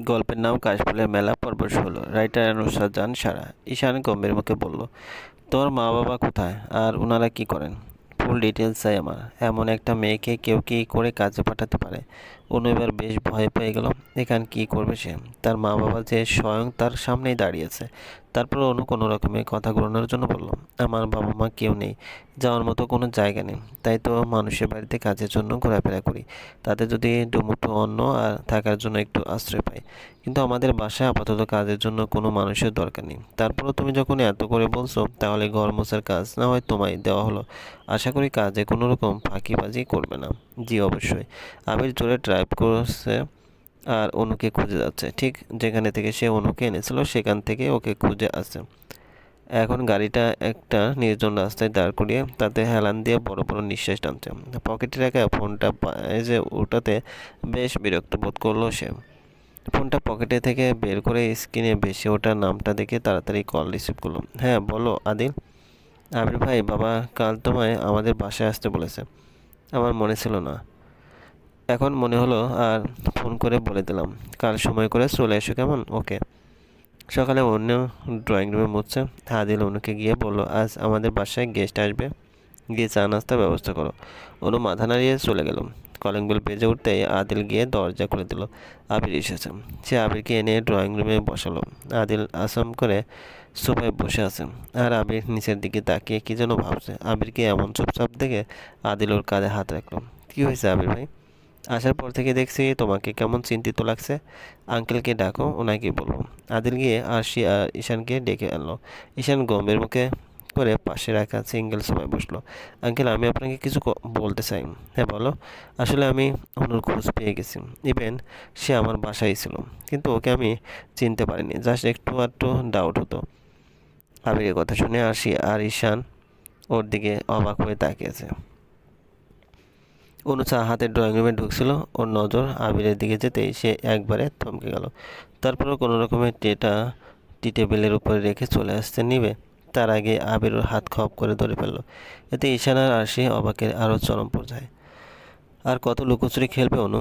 গল্পের নাম কাশফুলের মেলা পর্ব ষোলো। রাইটার অনুসার জান সারা। ঈশান গম্ভীর মুখে বলল, তোর মা বাবা কোথায়? আর ওনারা কি করেন? ফুল ডিটেলস চাই আমার। এমন একটা মেয়েকে কেউ কি করে কাজে পাঠাতে পারে? অনু এবার বেশ ভয় পেয়ে গেল। এখান কি করবে সে? তার মা বাবা যে স্বয়ং তার সামনেই দাঁড়িয়েছে তারপর অনু কোনো রকমে কথা ঘোরানোর জন্য বলল, আমার বাবা মা কেউ নেই, যাওয়ার মতো কোনো জায়গা নেই। তাই তো মানুষের বাড়িতে কাজের জন্য ঘোরাফেরা করি। তাতে যদি দুমুঠো অন্ন আর থাকার জন্য একটু আশ্রয় পাই। কিন্তু আমাদের বাসায় আপাতত কাজের জন্য কোনো মানুষের দরকার নেই। তারপরও তুমি যখন এত করে বলছো, তাহলে ঘর মোছার কাজ না হয় তোমায় দেওয়া হলো। আশা করি কাজে কোনো রকম ফাঁকিবাজি করবে না। জি, অবশ্যই। আবির জোরে ড্রাইভ করছে আর অনুকে খুঁজে যাচ্ছে। ঠিক যেখানে থেকে সে অনুকে এনেছিল, সেখান থেকে ওকে খুঁজে আসছে। এখন গাড়িটা একটা নির্জন রাস্তায় দাঁড় করিয়ে তাতে হেলান দিয়ে বড় বড় নিঃশ্বাস টানছে। পকেটে রাখা ফোনটা যে ওটাতে বেশ বিরক্ত বোধ করল সে। ফোনটা পকেটে থেকে বের করে স্ক্রিনে ভেসে ওঠার নামটা দেখে তাড়াতাড়ি কল রিসিভ করল। হ্যাঁ বলো, আদিল। আমির ভাই, বাবা কাল তোমায় আমাদের বাসায় আসতে বলেছে। আমার মনে ছিল না। এখন মনে হলো আর ফোন করে বলে দিলাম, কাল সময় করে চলে এসো কেমন? ওকে। সকালে অন্য ড্রয়িং রুমে মুছছে আদিল অনুকে গিয়ে বলল, আজ আমাদের বাসায় গেস্ট আসবে। গিয়ে চা নাস্তার ব্যবস্থা করো। অনু মাথা নাড়িয়ে চলে গেল। কলিং বেল বেজে উঠতেই আদিল গিয়ে দরজা খুলে দিল। আবির এসেছে। সে আবিরকে এনে ড্রয়িং রুমে বসালো। আদিল আসাম করে সোফায় বসে আছে। আর আবির নিচের দিকে তাকিয়ে কি যেন ভাবছে। আবিরকে এমন চুপচাপ দেখে আদিল ওর কাঁধে হাত রাখল। কী হয়েছে আবির ভাই? আসার পর থেকে দেখছি তোমাকে কেমন চিন্তিত লাগছে। আঙ্কেলকে ডাকো, ওনাকে বলব। আদিল গিয়ে আরশি আর ঈশানকে ডেকে আনলো। ঈশান গম্ভীর মুখে করে পাশে রাখা সিঙ্গেল সময় বসল। আঙ্কেল, আমি আপনাকে কিছু বলতে চাই। হ্যাঁ বলো। আসলে আমি ওনার খোঁজ পেয়ে গেছি। ইভেন সে আমার বাসায় ছিল। কিন্তু ওকে আমি চিনতে পারিনি। জাস্ট একটু আধটু ডাউট হতো। আবিরের কথা শুনে আসি, আর ঈশান ওর দিকে অবাক হয়ে তাকিয়েছে। অনুচা হাতে ড্রয়িং রুমে ঢুকছিল, ওর নজর আবিরের দিকে যেতেই সে একবারে থমকে গেল। তারপরও কোনো রকমের টেটা টি টেবিলের উপরে রেখে চলে আসতে নিবে, তার আগে আবির ওর হাত খপ করে ধরে ফেলল। এতে ঈশান আর আসি অবাকের আরও চরম পর্যায়ে। আর কত লুকোচুরি খেলবে অনু?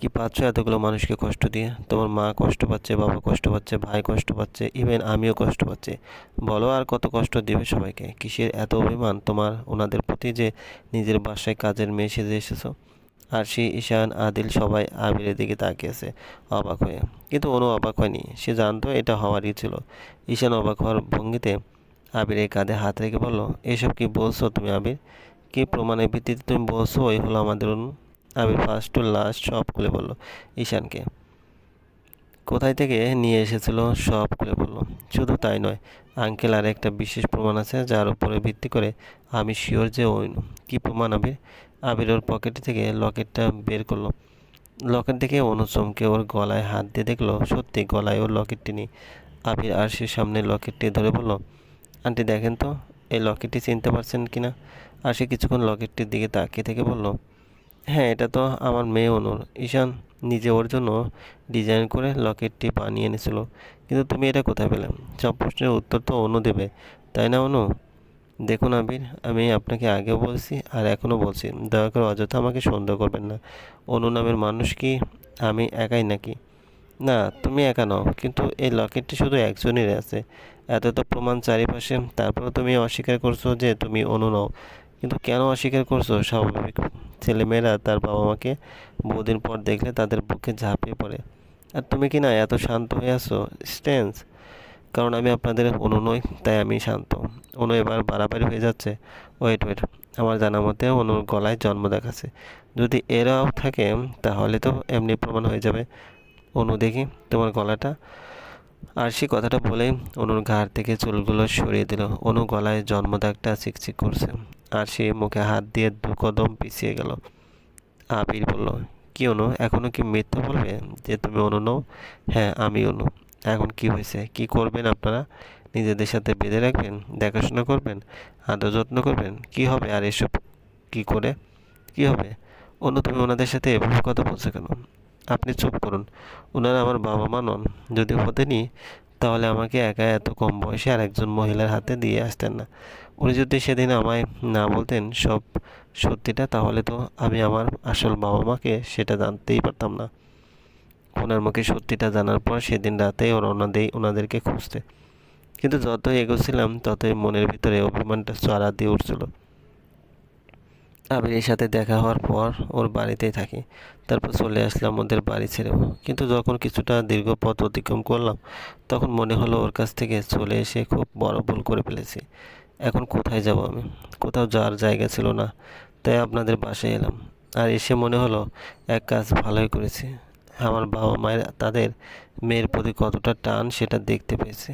কি পাচ্ছ এতগুলো মানুষকে কষ্ট দিয়ে? তোমার মা কষ্ট পাচ্ছে, বাবা কষ্ট পাচ্ছে, ভাই কষ্ট পাচ্ছে ইভেন আমিও কষ্ট পাচ্ছি। বলো আর কত কষ্ট দিবে সবাইকে? কিসের এত অভিমান? তোমার, ওনাদের প্রতি যে নিজের বাসায় কাজের মেয়ে সেজে এসেছ। আর সে ঈশান, আদিল সবাই আবিরের দিকে তাকিয়েছে অবাক হয়ে। কিন্তু অনু অবাক হয়নি। সে জানতো এটা হওয়ারই ছিল। ঈশান অবাক হওয়ার ভঙ্গিতে আবিরের কাঁধে হাত রেখে বলল, এসব কি বলছো তুমি আবির? কি প্রমাণের ভিত্তিতে তুমি বলছো? ওই হলো আমাদের Anu. Abir first to last সব খুলে বলল, ঈশানকে। কোথায় থেকে নিয়ে এসেছিল সব খুলে বলল। শুধু তাই নয় আঙ্কেল আর একটা বিশেষ প্রমাণ আছে যার উপরে ভিত্তি করে আমি শিওর যে ওই কী প্রমাণ আবির আবির ওর পকেট থেকে লকেটটা বের করল। লকেট দেখে অনু চমকে ওর গলায় হাত দিয়ে দেখল, সত্যি গলায় ওর লকেটটি নেই। আবির আর সে সামনে লকেটটি ধরে বলল, আন্টি দেখেন তো, এই লকেটটি চিনতে পারছেন কি না সে কিছুক্ষণ লকেটটির দিকে তাকিয়ে থেকে বলল হ্যাঁ এটা তো আমার মেয়ে অনুর। ঈশান নিজে ওর জন্য ডিজাইন করে লকেটটি বানিয়ে এনেছিল। কিন্তু তুমি এটা কোথায় পেলে? সব প্রশ্নের উত্তর তো অনু দেবে। তাই না অনু? দেখুন আবির, আমি আপনাকে আগেও বলছি আর এখনও বলছি। দয়া করে অযথা আমাকে সন্দেহ করবেন না। অনু নামের মানুষ কি আমি একাই নাকি? না, তুমি একা নও, কিন্তু এই লকেটটি শুধু একজনের আছে। এত তো প্রমাণ চারিপাশে। তারপরেও তুমি অস্বীকার করছ যে তুমি অনু নও। কিন্তু কেন অস্বীকার করছ? স্বাভাবিক ছেলেমেয়েরা তার বাবা মাকে বহুদিন পর দেখলে তাদের বুকে ঝাঁপিয়ে পড়ে। আর তুমি কি না এত শান্ত হয়ে আছো? স্টেন্স কারণ আমি আপনাদের অনু নই, তাই আমি শান্ত। অনু এবার বাড়াবাড়ি হয়ে যাচ্ছে। Wait wait. আমার জানা মতে অনুর গলায় জন্ম দেখাচ্ছে। যদি এরাও থাকে, তাহলে তো এমনি প্রমাণ হয়ে যাবে। অনু দেখি, তোমার গলাটা। আর সে কথাটা বলেই অনুর ঘাড় থেকে চুলগুলো সরিয়ে দিল। অনু গলায় জন্মদাগটা চিকচিক করছে আর সে মুখে হাত দিয়ে দু কদম পিছিয়ে গেল। আবির বলল, কি অনু এখনও কি মিথ্যা বলবে যে তুমি অনু নও? হ্যাঁ আমি অনু। এখন কি হয়েছে? কি করবেন আপনারা? নিজেদের সাথে বেঁধে রাখবেন? দেখাশোনা করবেন? আদর যত্ন করবেন? কি হবে আর এসব কি করে? কি হবে? অন্য তুমি ওনাদের সাথে এভাবে কথা বলছো কেন? আপনি চুপ করুন। ওনারা আমার বাবা মা নন। যদি হতেনি তাহলে আমাকে একা এত কম বয়সে আর একজন মহিলার হাতে দিয়ে আসতেন না। উনি যদি সেদিন আমায় না বলতেন সব সত্যিটা, তাহলে তো আমি আমার আসল বাবা মাকে সেটা জানতেই পারতাম না। ওনার মুখে সত্যিটা জানার পর সেদিন রাতেই ওর ওনাদের ওনাদেরকে খুঁজতে। কিন্তু যতই এগোছিলাম, ততই মনের ভিতরে অভিমানটা চড়া দিয়ে উঠছিল। আবিরের সাথে দেখা হওয়ার পর ওর বাড়িতেই থাকি। তারপর চলে আসলাম ওদের বাড়ি ছেড়েও কিন্তু যখন কিছুটা দীর্ঘ পথ অতিক্রম করলাম, তখন মনে হলো ওর কাছ থেকে চলে এসে খুব বড় ভুল করে ফেলেছি। এখন কোথায় যাব আমি? কোথাও যাওয়ার জায়গা ছিল না, তাই আপনাদের বাসায় এলাম। আর এসে মনে হলো, এক কাজ ভালোই করেছি। আমার বাবা মায়ের, তাদের মেয়ের প্রতি কতটা টান সেটা দেখতে পেয়েছি।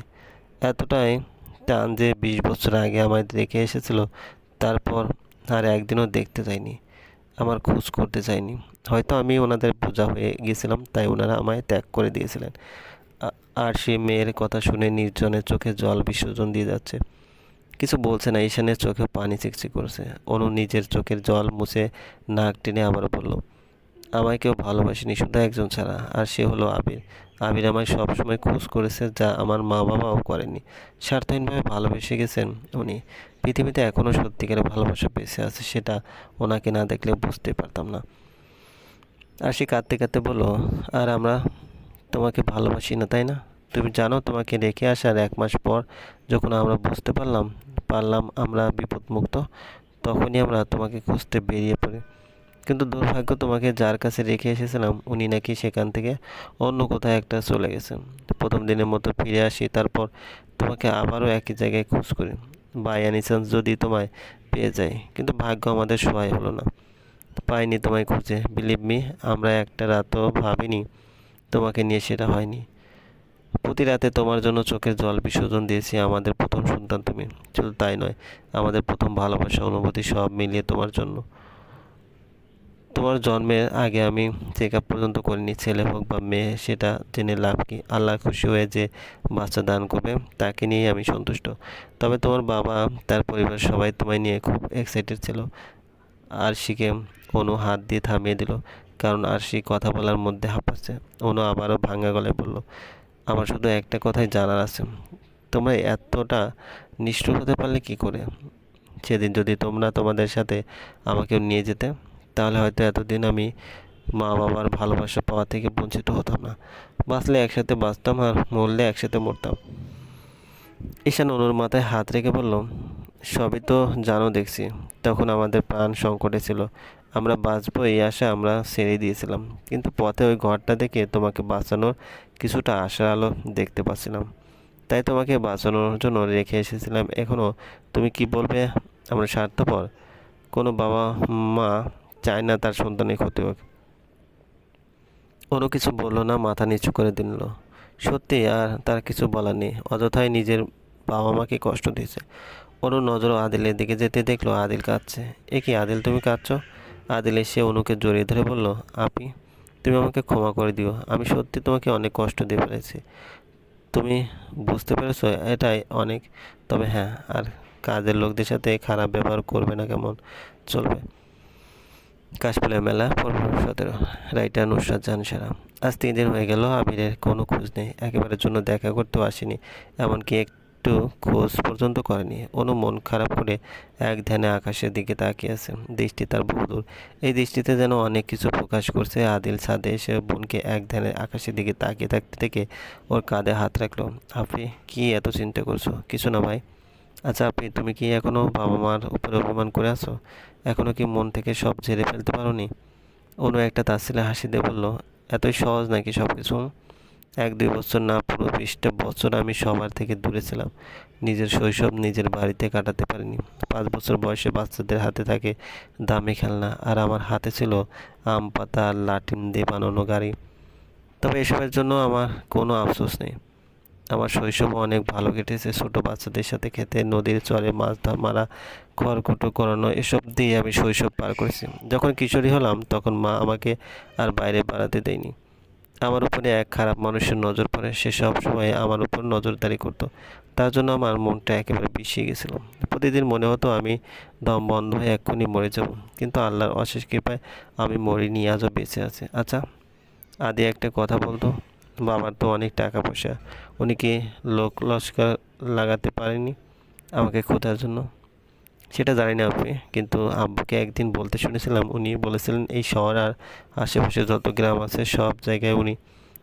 এতটাই টান যে বিশ বছর আগে আমায় রেখে এসেছিল, তারপর আর একদিনও দেখতে যায়নি আমার খোঁজ করতে চাইনি হয়তো আমি ওনাদের বোঝা হয়ে গিয়েছিলাম তাই ওনারা আমায় ত্যাগ করে দিয়েছিলেন। আর সে মেয়ের কথা শুনে নির্জনের চোখে জল বিসর্জন দিয়ে যাচ্ছে। কিছু বলছে না, ঈশানের চোখে পানি চিকচিক করছে। অনু নিজের চোখের জল মুছে নাক টেনে আবারও বলল, আমায় কেউ ভালোবাসেনি শুধু একজন ছাড়া, আর সে হলো আবির। আবির আমায় সবসময় খোঁজ করেছে যা আমার মা বাবাও করেনি। স্বার্থহীনভাবে ভালোবেসে গেছেন উনি। পৃথিবীতে এখনও সত্যিকারের ভালোবাসা বেঁচে আছে সেটা ওনাকে না দেখলে বুঝতে পারতাম না। আর সে কাঁদতে কাঁদতে বলল, আর আমরা তোমাকে ভালোবাসি না, তাই না? তুমি জানো তোমাকে রেখে আসার এক মাস পর যখন আমরা বুঝতে পারলাম পারলাম আমরা বিপদমুক্ত, তখনই আমরা তোমাকে খুঁজতে বেরিয়ে পড়ি। কিন্তু দুর্ভাগ্য তোমাকে যার কাছে রেখে এসেছিলাম, উনি নাকি সেখান থেকে অন্য কোথায় একটা চলে গেছেন প্রথম দিনের মতো ফিরে আসি, তারপর তোমাকে আবারও একই জায়গায় খোঁজ করি। বাই এনি চান্স যদি তোমায় পেয়ে যাই কিন্তু ভাগ্য আমাদের সহায় হলো না। পাইনি তোমায় খুঁজে। বিলিভ মি আমরা একটা রাতও ভাবিনি তোমাকে নিয়ে সেটা হয়নি। প্রতি রাতে তোমার জন্য চোখের জল বিসর্জন দিয়েছি আমাদের প্রথম সন্তান তুমি। শুধু তাই নয়, আমাদের প্রথম ভালোবাসা, অনুভূতি সব মিলিয়ে তোমার জন্য। তোমার জন্মের আগে আমি চেক আপ পর্যন্ত করিনি, ছেলে হোক বা মেয়ে, সেটা জেনে লাভ কি? আল্লাহ খুশি হয়ে যে বাচ্চা দান করবে, তাকে নিয়েই আমি সন্তুষ্ট। তবে তোমার বাবা, তার পরিবার সবাই তোমায় নিয়ে খুব এক্সাইটেড ছিল। আরশিকে অনু হাত দিয়ে থামিয়ে দিল, কারণ আরশি কথা বলার মধ্যে হাঁপাচ্ছে। অনু আবারও ভাঙা গলায় বলল, আমার শুধু একটা কথাই জানার আছে। তোমরা এতটা নিষ্ঠুর হতে পারলে কি করে? সেদিন যদি তোমরা তোমাদের সাথে আমাকেও নিয়ে যেতে তাহলে হয়তো এতদিন আমি মা বাবার ভালোবাসা পাওয়া থেকে বঞ্চিত হতাম না। বাঁচলে একসাথে বাঁচতাম আর মরলে একসাথে মরতাম। ঈশান অনুর মাথায় হাত রেখে বলল, সবই তো জানো দেখছি। তখন আমাদের প্রাণ সংকটে ছিল। আমরা বাঁচবো এই আশা আমরা ছেড়ে দিয়েছিলাম। কিন্তু পথে ওই ঘরটা দেখে তোমাকে বাঁচানোর কিছুটা আশার আলো দেখতে পাচ্ছিলাম। তাই তোমাকে বাঁচানোর জন্য রেখে এসেছিলাম। এখনও তুমি কি বলবে? আমরা স্বার্থপর। কোনো বাবা মা চায় না তার সন্তানের ক্ষতি হোক। কোনো কিছু বলল না, মাথা নিচু করে দিল। সত্যি, আর তার কিছু বলার নেই, অযথাই নিজের বাবা মাকে কষ্ট দিয়েছে। অনু নজর আদিলের দিকে যেতে দেখল, আদিল কাঁদছে। এ কি আদিল, তুমি কাঁদছ? আদিল এসে অনুকে জড়িয়ে ধরে বলল, আপি, তুমি আমাকে ক্ষমা করে দিও। আমি সত্যি তোমাকে অনেক কষ্ট দিয়ে ফেলেছি। তুমি বুঝতে পেরেছ, এটাই অনেক। তবে হ্যাঁ আর কাজের লোকদের সাথে খারাপ ব্যবহার করবে না কেমন? চলবে। কাশফুলের মেলা পর্ব সতেরো। রাইটার নুসরাত জাহান সারা। আজ তিন দিন হয়ে গেল আবিরের কোনো খোঁজ নেই। একেবারের জন্য দেখা করতেও আসেনি, এমনকি একটু খোঁজ পর্যন্ত করেনি। অনু মন খারাপ করে এক ধ্যানে আকাশের দিকে তাকিয়ে আছে। দৃষ্টি তার বহুদূর। এই দৃষ্টিতে যেন অনেক কিছু প্রকাশ করছে। আদিল ছাদে এসে বোনকে এক ধ্যানে আকাশের দিকে তাকিয়ে থাকতে থেকে ওর কাঁধে হাত রাখল। আপনি কি এত চিন্তা করছ? কিছু না ভাই। আচ্ছা আপনি, তুমি কি এখনও বাবা মার উপরে অভিমান করে আছো? এখনও কি মন থেকে সব ঝেড়ে ফেলতে পারোনি? অনু একটা তাচ্ছিলে হাসি দিয়ে বলল, এতই সহজ নাকি সব কিছু এক দুই বছর না, পুরো বিশটা বছর আমি সবার থেকে দূরে ছিলাম। নিজের শৈশব নিজের বাড়িতে কাটাতে পারিনি। পাঁচ বছর বয়সে বাচ্চাদের হাতে থাকে দামি খেলনা আর আমার হাতে ছিল আম, পাতা লাঠিম দিয়ে বানানো গাড়ি। তবে এসবের জন্য আমার কোনো আফসোস নেই। আমার শৈশব অনেক ভালো কেটেছে। ছোটো বাচ্চাদের সাথে খেতে, নদীর চরে মাছ ধর, মারা খড়কুটো করানো, এসব দিয়ে আমি শৈশব পার করেছি। যখন কিশোরী হলাম, তখন মা আমাকে আর বাইরে বাড়াতে দেয়নি। আমার উপরে এক খারাপ মানুষের নজর পড়ে। সে সব সময় আমার উপর নজরদারি করতো। তার জন্য আমার মনটা একেবারে বিষিয়ে গেছিল। প্রতিদিন মনে হতো আমি দম বন্ধ হয়ে এক্ষুনি মরে যাব। কিন্তু আল্লাহর অশেষ কৃপায় আমি মরিনি, আজও বেঁচে আছে। আচ্ছা আদি একটা কথা বলতো। বাবার তো অনেক টাকা পয়সা, উনি কি লোক লস্কর লাগাতে পারেনি আমাকে খোঁজার জন্য? সেটা জানি না আপনি, কিন্তু আব্বুকে একদিন বলতে শুনেছিলাম, উনি বলেছিলেন এই শহর আর আশেপাশে যত গ্রাম আছে সব জায়গায় উনি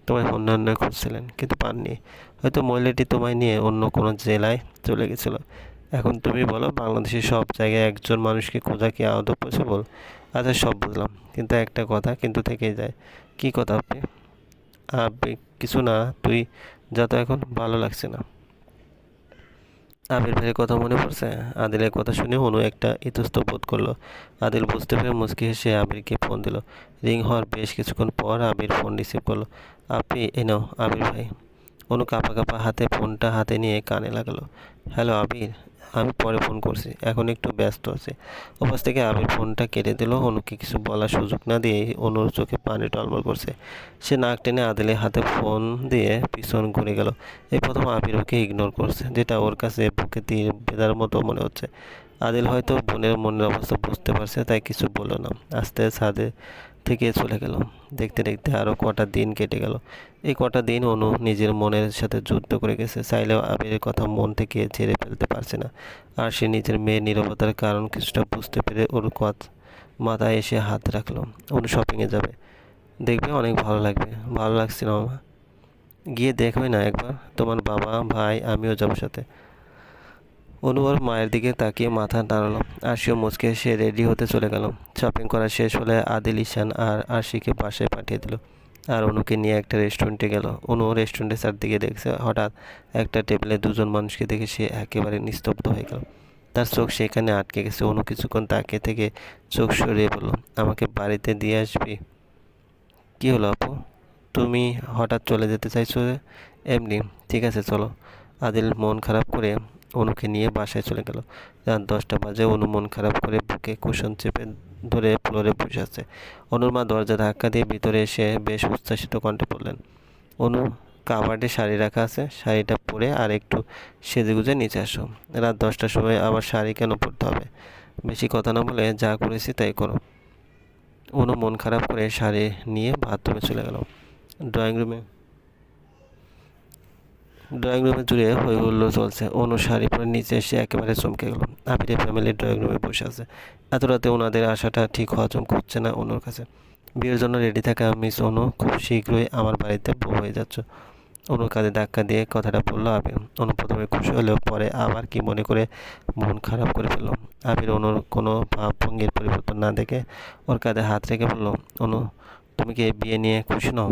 তোমায় অন্যান্য খুঁজছিলেন, কিন্তু পাননি। হয়তো মহিলাটি তোমায় নিয়ে অন্য কোনো জেলায় চলে গেছিল। এখন তুমি বলো বাংলাদেশের সব জায়গায় একজন মানুষকে খোঁজা কি আদৌ পসিবল আচ্ছা সব বুঝলাম, কিন্তু একটা কথা কিন্তু থেকেই যায়। কি কথা আপনি? কিছু না, তুই যা তো এখন ভালো লাগছে না। আবির ভাইয়ের কথা মনে পড়ছে? আদিলের কথা শুনে অনু একটা ইতস্ত বোধ করল। আদিল বুঝতে পেরে মুচকি হেসে আবিরকে ফোন দিল। রিং হওয়ার বেশ কিছুক্ষণ পর আবির ফোন রিসিভ করল। আপনি এনো আবির ভাই। অনু কাপা কাপা হাতে ফোনটা হাতে নিয়ে কানে লাগালো। হ্যালো আবির আমি পরে ফোন করছি, এখন একটু ব্যস্ত আছি। ওপাশ থেকে আবির ফোনটা কেটে দিল, অনুকে কিছু বলার সুযোগ না দিয়ে অনুর চোখে পানি টলমল করছে। সে নাক টেনে আদিলের হাতে ফোন দিয়ে পিছন ঘুরে গেল। এই প্রথম আবির ওকে ইগনোর করছে, যেটা ওর কাছে বুকে তীর বেদার মতো মনে হচ্ছে। আদিল হয়তো বোনের মনের অবস্থা বুঝতে পারছে, তাই কিছু বলল না। আস্তে ছাদে থেকে চলে গেল। দেখতে দেখতে আরও কটা দিন কেটে গেল। এই কটা দিন অনু নিজের মনের সাথে যুদ্ধ করে গেছে। চাইলেও আবিরের কথা মন থেকে ছেড়ে ফেলতে পারছে না। আর সে নিজের মেয়ের নিরবতার কারণ কিছুটা বুঝতে পেরে ওর মাথায় এসে হাত রাখল। অনু শপিংয়ে যাবে। দেখবে অনেক ভালো লাগবে। ভালো লাগছে না, মামা? গিয়ে দেখবে না একবার। তোমার বাবা, ভাই, আমিও যাব সাথে। অনুবার মায়ের দিকে তাকিয়ে মাথা নাড়ালো। আরশিও মুচকে সে রেডি হতে চলে গেল। শপিং করা শেষ হলে আদিল ইশান আর আশিকে বাসায় পাঠিয়ে দিল। আর অনুকে নিয়ে একটা রেস্টুরেন্টে গেল। অনু রেস্টুরেন্টের চারদিকে দেখছে হঠাৎ একটা টেবিলে দুজন মানুষকে দেখে সে একেবারে নিস্তব্ধ হয়ে গেল। তার চোখ সেখানে আটকে গেছে। অনু কিছুক্ষণ তাকিয়ে থেকে চোখ সরিয়ে বলল, আমাকে বাড়িতে দিয়ে আসবি? কী হলো আপু? তুমি হঠাৎ চলে যেতে চাইছো এমনি? ঠিক আছে, চলো। আদিল মন খারাপ করে অনুকে নিয়ে বাসায় চলে গেল। রাত দশটা বাজে, অনু মন খারাপ করে বুকে কুশন চেপে ধরে ফ্লোরে বসে আছে। অনুর মা দরজা ধাক্কা দিয়ে ভিতরে এসে বেশ উচ্ছ্বাসিত কণ্ঠে পড়লেন অনু কাবার্ডে শাড়ি রাখা আছে, শাড়িটা পরে আর একটু সেজে গুজে নিচে আসো। রাত দশটার সময় আবার শাড়ি কেন পরতে হবে? বেশি কথা না বলে যা করেছি তাই করো। অনু মন খারাপ করে শাড়ি নিয়ে বাথরুমে চলে গেল। ড্রয়িং রুমে ড্রয়িং রুমে জুড়ে হই হুল্লো চলছে। অনু শাড়ি পরে নিচে এসে একেবারে চমকে গেল। আবিরের ফ্যামিলি ড্রয়িং রুমে বসে আছে। এত রাতে ওনাদের আসাটা ঠিক হজম করছে না অনুর কাছে। বিয়ের জন্য রেডি থাকা মিস অনু খুব শীঘ্রই আমার বাড়িতে বউ হয়ে যাচ্ছ। অনুর কাঁধে ধাক্কা দিয়ে কথাটা বলল আবির। অনু প্রথমে খুশি হলেও পরে আবার কি মনে করে মন খারাপ করে ফেলল। আবির অনুর কোনো ভাবভঙ্গির পরিবর্তন না দেখে ওর কাঁধে হাত রেখে বলল, অনু, তুমি কি বিয়ে নিয়ে খুশি নও?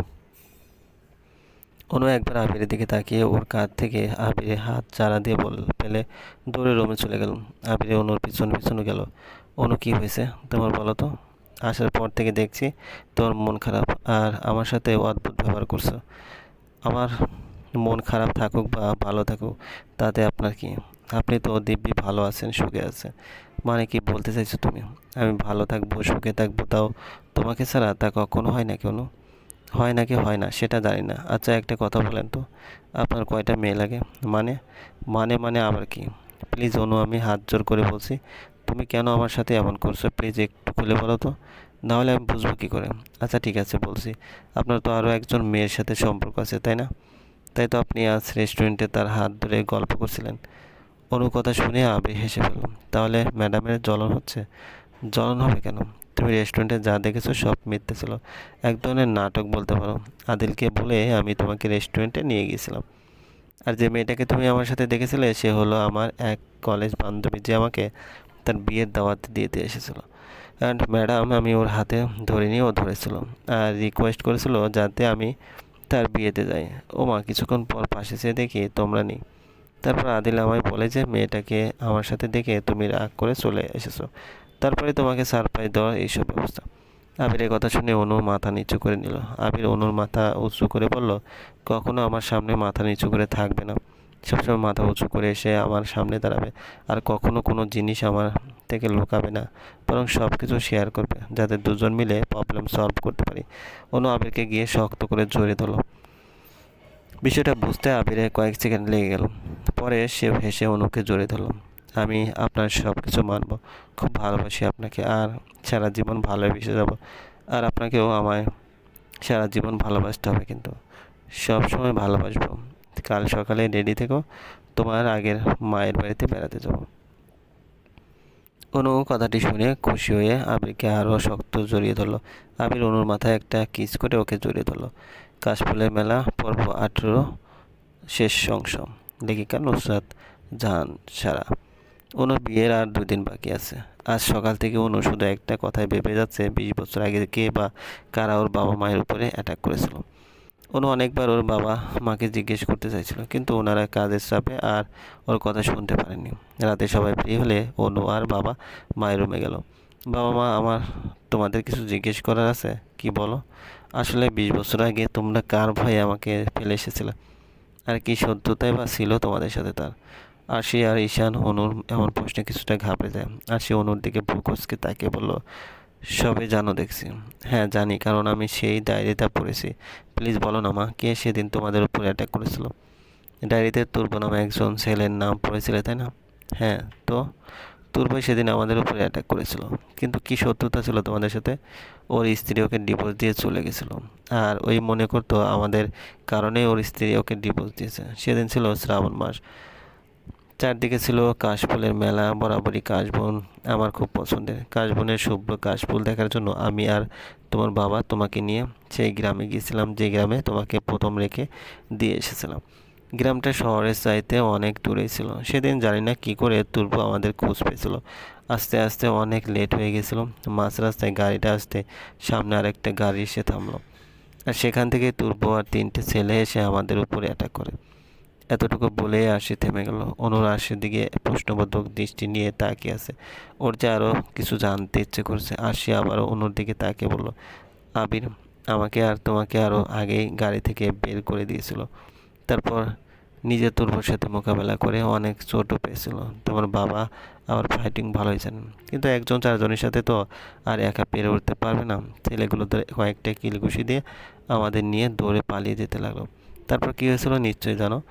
অনু একবার আবিরের দিকে তাকিয়ে ওর কাঁধ থেকে আবিরে হাত চারা দিয়ে বল পেলে দৌড়ে রুমে চলে গেল আবিরে অনুর পিছন পিছনে গেল। অনু, কী হয়েছে তোমার বলো তো? আসার পর থেকে দেখছি তোমার মন খারাপ আর আমার সাথে অদ্ভুত ব্যবহার করছ। আমার মন খারাপ থাকুক বা ভালো থাকুক, তাতে আপনার কি? আপনি তো দিব্যি ভালো আছেন, সুখে আছেন। মানে কি বলতে চাইছো তুমি? আমি ভালো থাকব, সুখে থাকব, তাও তোমাকে ছাড়া তা কখনো হয় না কেন হয় নাকি হয় না, সেটা জানি না। আচ্ছা একটা কথা বলেন তো, আপনার কয়টা মেয়ে লাগে? মানে মানে মানে আবার কি? প্লিজ, অনু, আমি হাত জোর করে বলছি, তুমি কেন আমার সাথে এমন করছ? প্লিজ, একটু খুলে বলো তো, নাহলে আমি বুঝব কী করে। আচ্ছা ঠিক আছে, বলছি। আপনার তো আরও একজন মেয়ের সাথে সম্পর্ক আছে, তাই না? তাই তো আপনি আজ রেস্টুরেন্টে তার হাত ধরে গল্প করছিলেন। অনু কথা শুনে আবির হেসে ফেললাম তাহলে ম্যাডামের জ্বলন হচ্ছে? জ্বলন হবে কেন? তুমি রেস্টুরেন্টে যা দেখেছ সব মিথ্যে ছিল। এক ধরনের নাটক বলতে পারো। আদিলকে বলে আমি তোমাকে রেস্টুরেন্টে নিয়ে গিয়েছিলাম। আর যে মেয়েটাকে তুমি আমার সাথে দেখেছিলে, সে হলো আমার এক কলেজ বান্ধবী যে আমাকে তার বিয়ের দাওয়াত দিতে এসেছিল। অ্যান্ড ম্যাডাম আমি ওর হাতে ধরে নিয়ে ও ধরেছিল। আর রিকোয়েস্ট করেছিল যাতে আমি তার বিয়েতে যাই। ও মা কিছুক্ষণ পর পাশে চেয়ে দেখি তোমরা নেই। তারপর আদিল আমায় বলে যে, মেয়েটাকে আমার সাথে দেখে তুমি রাগ করে চলে এসেছ। তারপরে তোমাকে সারপ্রাইজ দেওয়ার এইসব ব্যবস্থা। আবিরের কথা শুনে অনু মাথা নিচু করে নিল। আবির অনুর মাথা উঁচু করে বলল, কখনো আমার সামনে মাথা নিচু করে থাকবে না। সবসময় মাথা উঁচু করে এসে আমার সামনে দাঁড়াবে। আর কখনো কোনো জিনিস আমার থেকে লুকাবে না। বরং সব কিছু শেয়ার করবে, যাতে দুজন মিলে প্রবলেম সলভ করতে পারি। অনু আবিরকে গিয়ে শক্ত করে জড়িয়ে ধরলো। বিষয়টা বুঝতে আবিরে কয়েক সেকেন্ড লেগে গেল। পরে সে হেসে অনুকে জড়িয়ে ধরলাম আমি আপনার সব কিছু মানব। খুব ভালোবাসি আপনাকে। আর সারা জীবন ভালোবেসে যাব। আর আপনাকেও আমায় সারা জীবন ভালোবাসতে হবে কিন্তু। সব সময় ভালোবাসবো। কাল সকালে রেডি থেকো। তোমার আগের মায়ের বাড়িতে বেড়াতে যাব। অনু কথাটি শুনে খুশি হয়ে আবিরকে আরও শক্ত জড়িয়ে ধরলো। আবির অনুর মাথায় একটা কিস করে ওকে জড়িয়ে ধরলো। কাশফুলের মেলা, পর্ব আঠেরো, শেষ অংশ। লেখিকা নুসরাত জাহান সারা। অনুর বিয়ের আর দুই দিন বাকি আছে। আজ সকাল থেকে অনু শুধু একটা কথাই ভেবে যাচ্ছে, বিশ বছর আগে কে বা কারা ওর বাবা মায়ের উপরে অ্যাটাক করেছিল। অনু অনেকবার ওর বাবা মাকে জিজ্ঞেস করতে চাইছিল, কিন্তু ওনারা কাজের চাপে আর ওর কথা শুনতে পারেনি রাতে সবাই ফ্রি হলে অনু আর বাবা মায়ের রুমে গেল। বাবা মা, আমার তোমাদের কিছু জিজ্ঞেস করার আছে? কি বলো? আসলে বিশ বছর আগে তোমরা কার ভয়ে আমাকে ফেলে এসেছিলে? আর কি সত্যতাই বা ছিল তোমাদের সাথে তার? আশি আর ঈশান অনুর এমন প্রশ্নে কিছুটা ঘাবড়ে যায়। আর আশি অনুর দিকে ভ্রুকসকে তাকে বলল, সবে জানো দেখছি। হ্যাঁ জানি, কারণ আমি সেই ডায়েরিটা পড়েছি। প্লিজ বলো না মা, কে সেদিন তোমাদের উপর অ্যাটাক করেছিল? ডায়েরিতে তুর্ব নামে একজন ছেলের নাম পড়েছিলে, তাই না? হ্যাঁ তো? তুর্বই সেদিন আমাদের উপরে অ্যাটাক করেছিল। কিন্তু কি শত্রুতা ছিল তোমাদের সাথে? ওর স্ত্রী ওকে ডিভোর্স দিয়ে চলে গেছিল। আর ওই মনে করতো আমাদের কারণে ওর স্ত্রী ওকে ডিভোর্স দিয়েছে। সেদিন ছিল শ্রাবণ মাস। চারদিকে ছিল কাশফুলের মেলা, বরাবরই কাশবন আমার খুব পছন্দের। কাশবনের শুভ্র কাশফুল দেখার জন্য আমি আর তোমার বাবা তোমাকে নিয়ে সেই গ্রামে গিয়েছিলাম, যে গ্রামে তোমাকে প্রথম রেখে দিয়ে এসেছিলাম। গ্রামটা শহরের চাইতে অনেক দূরেই ছিল। সেদিন জানি না কী করে তুলব আমাদের খোঁজ পেয়েছিল। আস্তে আস্তে অনেক লেট হয়ে গেছিল। মাঝ রাস্তায় গাড়িটা আসতে সামনে আরেকটা গাড়ি এসে থামলো। আর সেখান থেকে তুলব আর তিনটে ছেলে এসে আমাদের উপরে অ্যাটাক করে। এতটুকু বলে আশি থেমে গেল। অনুর আশির দিকে প্রশ্নবোধক দৃষ্টি নিয়ে তাকিয়ে আছে। ওর যে আরও কিছু জানতে ইচ্ছে করছে আশি আবারও অনুর দিকে তাকিয়ে বলল, আবির, আমাকে আর তোমাকে আরও আগেই গাড়ি থেকে বের করে দিয়েছিল। তারপর নিজের দুর্বল সাথে মোকাবেলা করে অনেক চোটও পেয়েছিল। তোমার বাবা আবার ফাইটিং ভালোই জানেন কিন্তু একজন চারজনের সাথে তো আর একা পেরে উঠতে পারবে না। ছেলেগুলো কয়েকটা কিলঘুষি দিয়ে আমাদের নিয়ে দৌড়ে পালিয়ে যেতে লাগল। তারপর কী হয়েছিল নিশ্চয়ই জানো?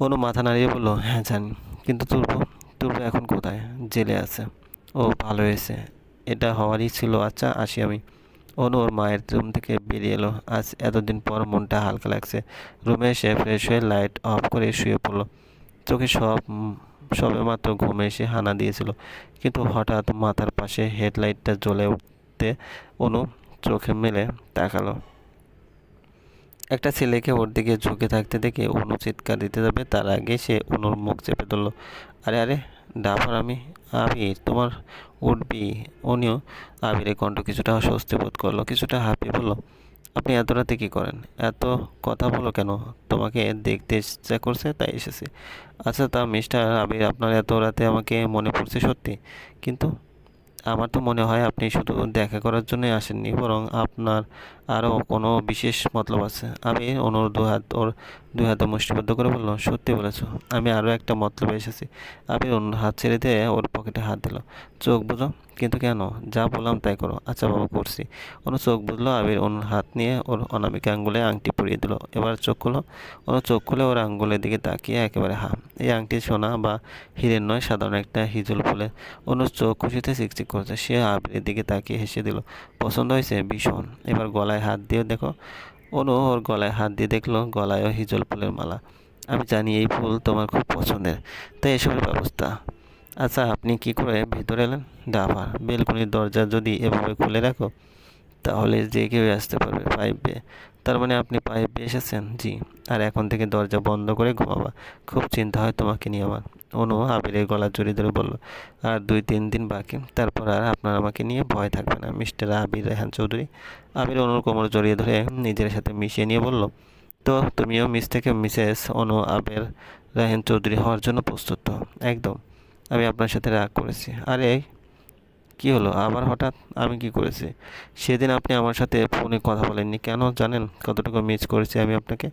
অনু মাথা নাড়িয়ে বলল হ্যাঁ জানি। কিন্তু তুর্ব তুর্ব এখন কোথায়? জেলে আছে। ও ভালো হয়েছে। এটা হওয়ারই ছিল। আচ্ছা আসি আমি। অনু ওর মায়ের রুম থেকে বেরিয়ে এলো। আজ এতদিন পর মনটা হালকা লাগছে। রুমে এসে ফ্রেশ হয়ে লাইট অফ করে শুয়ে পড়ল। চোখে সব, সবে মাত্র ঘুমে এসে হানা দিয়েছিল। কিন্তু হঠাৎ মাথার পাশে হেডলাইটটা জ্বলে উঠতে অনু চোখে মেলে তাকালো। একটা ছেলেকে ওর দিকে ঝুঁকে থাকতে দেখে অনু চিৎকার দিতে যাবে। তার আগে সে অনুর মুখ চেপে ধরলো, আরে আরে ডাফার আমি, আবির, তোমার উঠবি? উনিও আবিরের কণ্ঠ কিছুটা অস্বস্তি বোধ করল, কিছুটা হাঁপিয়ে বলল, আপনি এত রাতে কী করেন? এত কথা বলো কেন? তোমাকে দেখতে ইচ্ছা করছে, তাই এসেছি। আচ্ছা তা মিস্টার আবির, আপনার এত রাতে আমাকে মনে পড়ছে সত্যি? কিন্তু আমার তো মনে হয় আপনি শুধু দেখা করার জন্যই আসেননি, বরং আপনার আরও কোনো বিশেষ মতলব আছে। আমি অনুরোধ হাত ওর দুই হাতে মুষ্টিবদ্ধ করে বলল, সত্যি বলেছ, আমি আরও একটা মতলবে এসেছি। আমি অন্য হাত ছেড়ে দিয়ে ওর পকেটে হাত দিল। চোখ বুঝো, কিন্তু কেন? যা বললাম তাই করো। আচ্ছা বাবা, করছি। অনু চোখ বুঝলো, আবির অন্য হাত নিয়ে ওর অনামিকা আঙ্গুলে আংটি পরিয়ে দিল। এবার চোখ খুলো। অনু চোখ খুলে ওর আঙ্গুলের দিকে তাকিয়ে একেবারে হা এই আংটি সোনা বা হিরের নয়, সাধারণ একটা হিজুল ফুলে অনুর চোখ খুশিতে চিকচিক করছে। সে আবিরের দিকে তাকিয়ে হেসে দিল, পছন্দ হয়েছে, ভীষণ। এবার গলায় হাত দিয়ে দেখো অনু ওর গলায় হাত দিয়ে দেখল, গলায়ও হিজল ফুলের মালা। আমি জানি এই ফুল তোমার খুব পছন্দের, তাই এসবের ব্যবস্থা। আচ্ছা আপনি কি করে ভেতরে এলেন? ডাফার, বেলকনির দরজা যদি এভাবে খুলে রাখো তাহলে যে কেউ আসতে পারবে পাইপ বেয়ে তার মানে আপনি পাইপ বেয়ে এসেছেন, জি। আর এখন থেকে দরজা বন্ধ করে ঘুমাবা। খুব চিন্তা হয় তোমাকে নিয়ে আমার অনু আবিরের গলা জড়িয়ে ধরে বলল, আর দুই তিন দিন বাকি। তারপর আর আপনার আমাকে নিয়ে ভয় থাকবে না। মিস্টার আবির রেহান চৌধুরী। আবির অনুর কোমর জড়িয়ে ধরে নিজের সাথে মিশিয়ে নিয়ে বলল, তো তুমিও মিস থেকে মিসেস অনু আবির রাহেন চৌধুরী হওয়ার জন্য প্রস্তুত একদম। আমি আপনার সাথে রাগ করেছি। আরে কি হলো? আবার হঠাৎ আমি কি করেছি? সেদিন আপনি আমার সাথে ফোনে কথা বলেননি কেন জানেন? কতটুকু মিস করেছি আমি আপনাকে?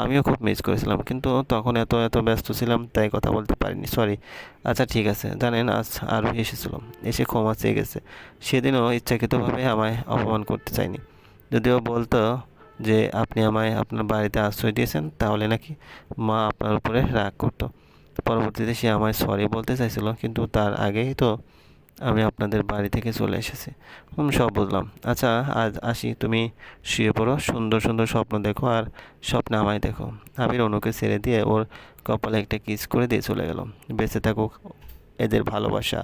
আমিও খুব মিস করেছিলাম, কিন্তু তখন এত এত ব্যস্ত ছিলাম, তাই কথা বলতে পারিনি সরি আচ্ছা ঠিক আছে। জানেন, আজ আরও এসেছিল এসে ক্ষমা চেয়ে গেছে। সেদিনও ইচ্ছাকৃতভাবে আমায় অপমান করতে চাইনি যদিও বলতো যে, আপনি আমায় আপনার বাড়িতে আশ্রয় দিয়েছেন, তাহলে নাকি মা আপনার উপরে রাগ করতো। পরবর্তীতে সে আমায় সরি বলতে চাইছিল, কিন্তু তার আগেই তো আমি আপনাদের বাড়ি থেকে চলে এসেছি। হুম, সব বুঝলাম। আচ্ছা আজ আসি, তুমি শুয়ে পড়ো। সুন্দর সুন্দর স্বপ্ন দেখো আর স্বপ্নে আমায় দেখো। আবির অনুকে ছেড়ে দিয়ে ওর কপালে একটা কিস করে দিয়ে চলে গেল বেঁচে থাকুক এদের ভালোবাসা।